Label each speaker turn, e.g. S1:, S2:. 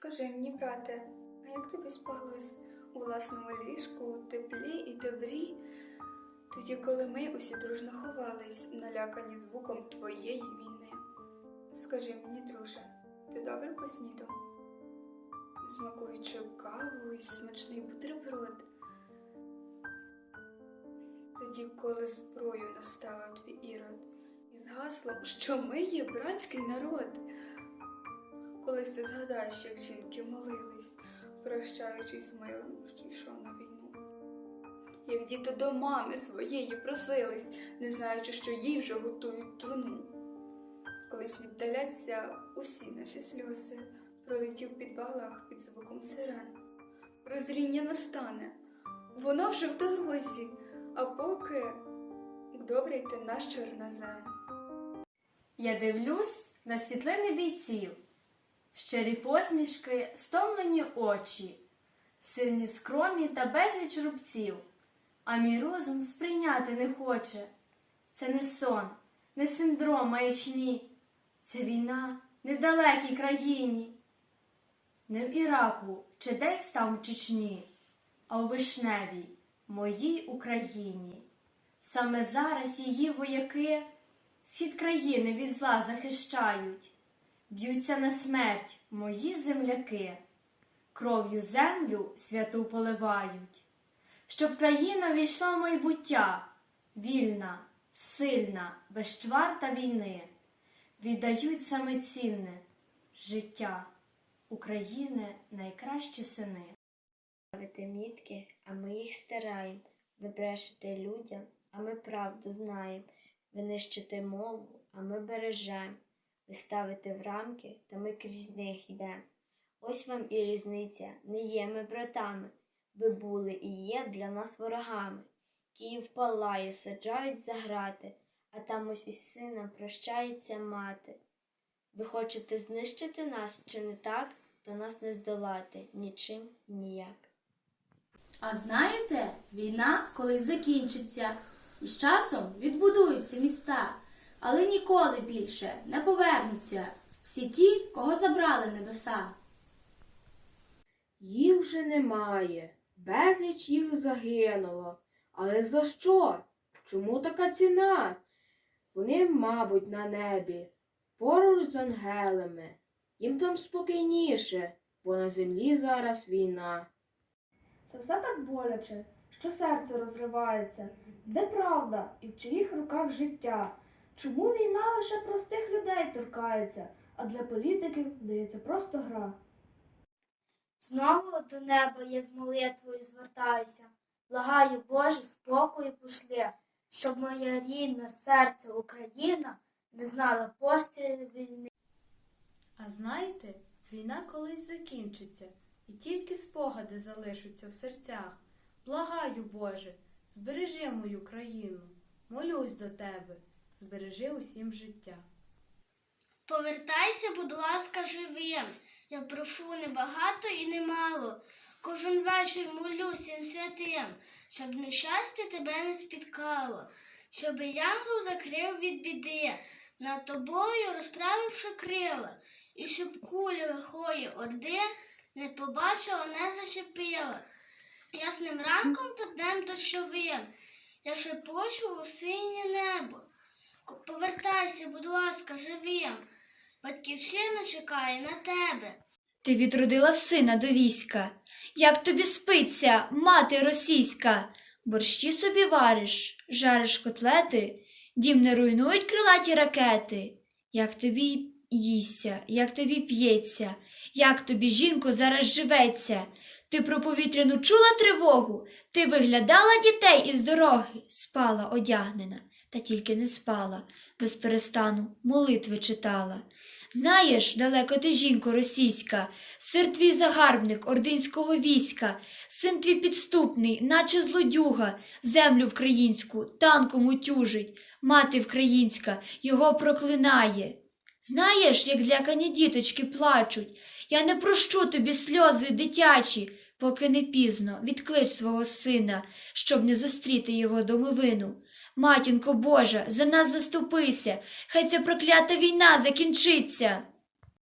S1: Скажи мені, брате, а як тобі спалось у власному ліжку, теплі і добрі? Тоді, коли ми усі дружно ховались, налякані звуком твоєї війни. Скажи мені, друже, ти добре поснідав? Смакуючи каву і смачний бутерброд. Тоді, коли зброю наставив твій ірод, із гаслом, що ми є братський народ. Колись ти згадаєш, як жінки молились, прощаючись з милим, що йшов на війну. Як діти до мами своєї просились, не знаючи, що їй вже готують труну. Колись віддаляться усі наші сльози, пролетів в підвалах під звуком сирен. Прозріння настане, воно вже в дорозі, а поки добре йти наш чорнозем.
S2: Я дивлюсь на світлини бійців, щирі посмішки, стомлені очі, сильні скромі та безліч рубців, а мій розум сприйняти не хоче. Це не сон, не синдром маячні, це війна не в далекій країні, не в Іраку чи десь там в Чечні, а у вишневій моїй Україні. Саме зараз її вояки схід країни від зла захищають, б'ються на смерть мої земляки, кров'ю землю святу поливають, щоб країна війшла в майбуття, вільна, сильна, безчварта війни, віддають саме цінне життя України найкращі сини.
S3: ставите мітки, а ми їх стираємо. Ви брешете людям, а ми правду знаємо. Ви нищите мову, а ми бережем. Ви ставите в рамки, та ми крізь них йдем. Ось вам і різниця, не є ми братами. Ви були і є для нас ворогами. Київ палає, саджають за грати, а там ось із сином прощається мати. Ви хочете знищити нас, чи не так, то нас не здолати нічим і ніяк.
S4: А знаєте, війна колись закінчиться, і з часом відбудуються міста, але ніколи більше не повернуться всі ті, кого забрали небеса.
S5: Їх вже немає, безліч їх загинуло. Але за що? Чому така ціна? Вони, мабуть, на небі, поруч з ангелами. Їм там спокійніше, бо на землі зараз війна.
S6: Це все так боляче, що серце розривається. Де правда і в чиїх руках життя? Чому війна лише простих людей торкається, а для політиків здається просто гра?
S7: Знову до неба я з молитвою звертаюся. Благаю, Боже, спокою пошли, щоб моя рідна серце Україна не знала пострілів війни.
S4: А знаєте, війна колись закінчиться, і тільки спогади залишаться в серцях. Благаю, Боже, збережи мою країну, молюсь до тебе, збережи усім життя.
S7: Повертайся, будь ласка, живим. Я прошу небагато і немало. Кожен вечір молю святим, щоб нещастя тебе не спіткало, щоб янгол закрив від біди, над тобою розправивши крила, і щоб куля лихої орди не побачила, не зачепила. Ясним ранком та днем дощовим я шепочу у синє небо. Повертайся, будь ласка, живим. Батьківщина чекає на тебе.
S8: Ти відродила сина до війська. Як тобі спиться, мати російська? Борщі собі вариш, жариш котлети, дім не руйнують крилаті ракети. Як тобі їсться, як тобі п'ється, як тобі, жінко, зараз живеться. Ти про повітряну чула тривогу, ти виглядала дітей із дороги, спала одягнена, та тільки не спала, без перестану молитви читала. Знаєш, далеко ти, жінко російська, сир твій загарбник ординського війська, син твій підступний, наче злодюга, землю вкраїнську танком утюжить, мати вкраїнська його проклинає. Знаєш, як злякані діточки плачуть, я не прощу тобі сльози дитячі, поки не пізно відклич свого сина, щоб не зустріти його домовину. Матінко Божа, за нас заступися, хай ця проклята війна закінчиться.